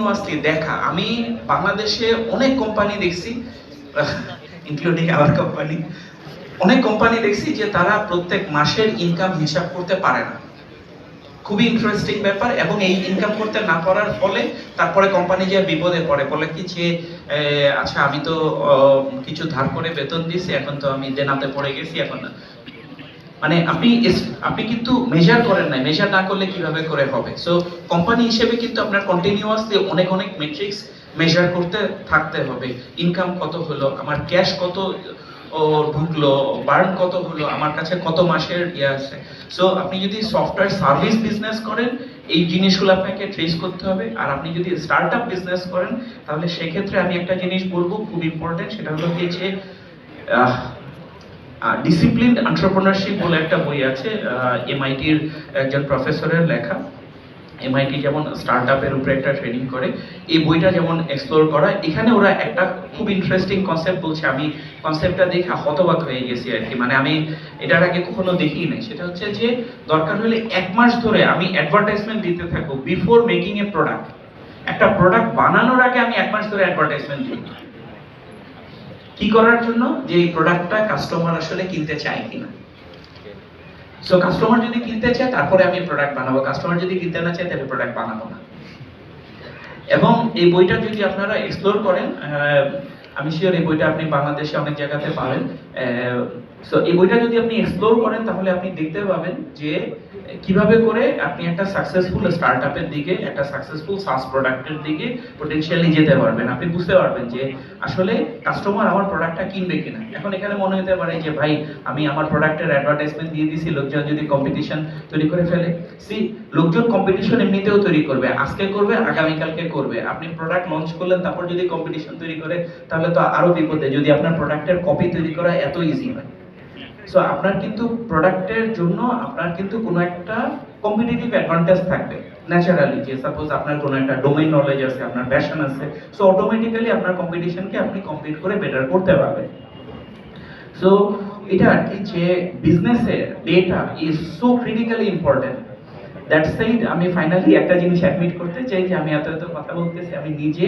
Continuously দেখা। আমি বাংলাদেশে অনেক কোম্পানি দেখছি ইনক্লুডিং আওয়ার কোম্পানি অনেক কোম্পানি দেখছি যে তারা প্রত্যেক মাসের ইনকাম হিসাব করতে পারে না। খুবই ইন্টারেস্টিং ব্যাপার এবং এই ইনকাম করতে না পারার ফলে তারপরে কোম্পানি যে বিপদে পড়ে, বলে কি যে আচ্ছা আমি তো কিছু ধার করে বেতন দিছি এখন তো আমি দেনাতে পড়ে গেছি, এখন মানে আপনি আপনি কিন্তু মেজার করেন নাই। মেজার না করলে কীভাবে করে হবে? সো কোম্পানি হিসেবে কিন্তু আপনার কন্টিনিউয়াসলি অনেক অনেক মেট্রিক্স মেজার করতে, থাকতে হবে। ইনকাম কত হলো? আমার ক্যাশ কত ঢুকলো? বার্ন কত হলো? আমার কাছে কত মাসের ইয়ে আছে? সো আপনি যদি সফটওয়্যার সার্ভিস বিজনেস করেন, এই জিনিসগুলো আপনাকে ট্রেস করতে হবে। আর আপনি যদি স্টার্ট আপ বিজনেস করেন, তাহলে সেক্ষেত্রে আমি একটা জিনিস বলব খুব ইম্পর্টেন্ট সেটা হলো কি যে ডিসিপ্লিন এন্টারপ্রেনারশিপ বলে একটা বই আছে এমআইটির একজন প্রফেসরের লেখা। এমআইটি যেমন স্টার্ট আপের উপরে একটা ট্রেনিং করে, এই বইটা যেমন এক্সপ্লোর করা, এখানে ওরা একটা খুব ইন্টারেস্টিং কনসেপ্ট বলছে। আমি কনসেপ্টটা দেখে হতবাক হয়ে গেছি আর কি। মানে আমি এটার আগে কখনো দেখিই নাই সেটা হচ্ছে যে দরকার হলে এক মাস ধরে আমি অ্যাডভার্টাইজমেন্ট দিতে থাকব বিফোর মেকিং এ প্রোডাক্ট একটা প্রোডাক্ট বানানোর আগে আমি এক মাস ধরে অ্যাডভার্টাইজমেন্ট দিই। কি করার জন্য? যে এই প্রোডাক্টটা কাস্টমার আসলে কিনতে চায় কিনা। সো কাস্টমার যদি কিনতে চায়, তারপরে আমি প্রোডাক্ট বানাবো। কাস্টমার যদি কিনতে না চায়, তাহলে প্রোডাক্ট বানাবো না। এবং এই বইটা যদি আপনারা এক্সপ্লোর করেন আমি শিওর এই বইটা আপনি বাংলাদেশে অনেক জায়গাতে পাবেন। সো এই বইটা যদি আপনি এক্সপ্লোর করেন, তাহলে আপনি দেখতে পাবেন যে কীভাবে করে আপনি একটা সাকসেসফুল স্টার্টআপের দিকে, একটা সাকসেসফুল সাস প্রোডাক্টের দিকে পটেনশিয়ালি যেতে পারবেন। আপনি বুঝতে পারবেন যে আসলে কাস্টমার আমার প্রোডাক্টটা কিনবে কিনা। এখন এখানে মনে হতে পারে যে, ভাই, আমি আমার প্রোডাক্টের অ্যাডভার্টাইজমেন্ট দিয়ে দিছি, লোকজন যদি কম্পিটিশন তৈরি করে ফেলে। সি লোকজন কম্পিটিশন এমনিতেও তৈরি করবে, আজকে করবে, আগামীকালকে করবে। আপনি প্রোডাক্ট লঞ্চ করলেন, তারপর যদি কম্পিটিশন তৈরি করে, তাহলে তো আরও বিপদে। যদি আপনার প্রোডাক্টের কপি তৈরি করা এত ইজি হয়। সো আপনার কিন্তু প্রোডাক্টের জন্য আপনার কিন্তু কোনো একটা কম্পিটিটিভ অ্যাডভান্টেজ থাকবে ন্যাচারালি যে সাপোজ আপনার কোনো একটা ডোমেইন নলেজ আছে, আপনার প্যাশন আছে সো অটোমেটিক্যালি আপনার কম্পিটিশনকে আপনি কমপ্লিট করে বেটার করতে পারবেন। সো এটা আর কি যে বিজনেসের data is so critically important that side আমি ফাইনালি একটা জিনিস অ্যাডমিট করতে চাই যে আমি এত এত কথা বলতেছি, আমি নিজে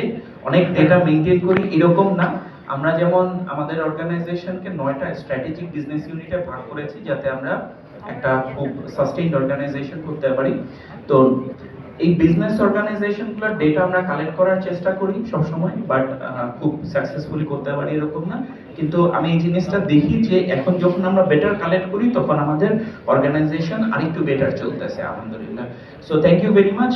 অনেক ডেটা মেনটেন করি, এরকম না। আমরা যেমন আমাদের অর্গানাইজেশনকে নয়টা স্ট্র্যাটেজিক বিজনেস ইউনিটে ভাগ করেছি যাতে আমরা একটা খুব সাস্টেইনড অর্গানাইজেশন করতে পারি। তো এই বিজনেস অর্গানাইজেশনগুলোর ডেটা আমরা কালেক্ট করার চেষ্টা করি সবসময় বাট খুব সাকসেসফুলি করতে পারি এরকম না। কিন্তু আমি এই জিনিসটা দেখি যে এখন যখন আমরা বেটার কালেক্ট করি, তখন আমাদের অর্গানাইজেশন আরেকটু বেটার চলতেছে, আলহামদুলিল্লাহ। So thank you very much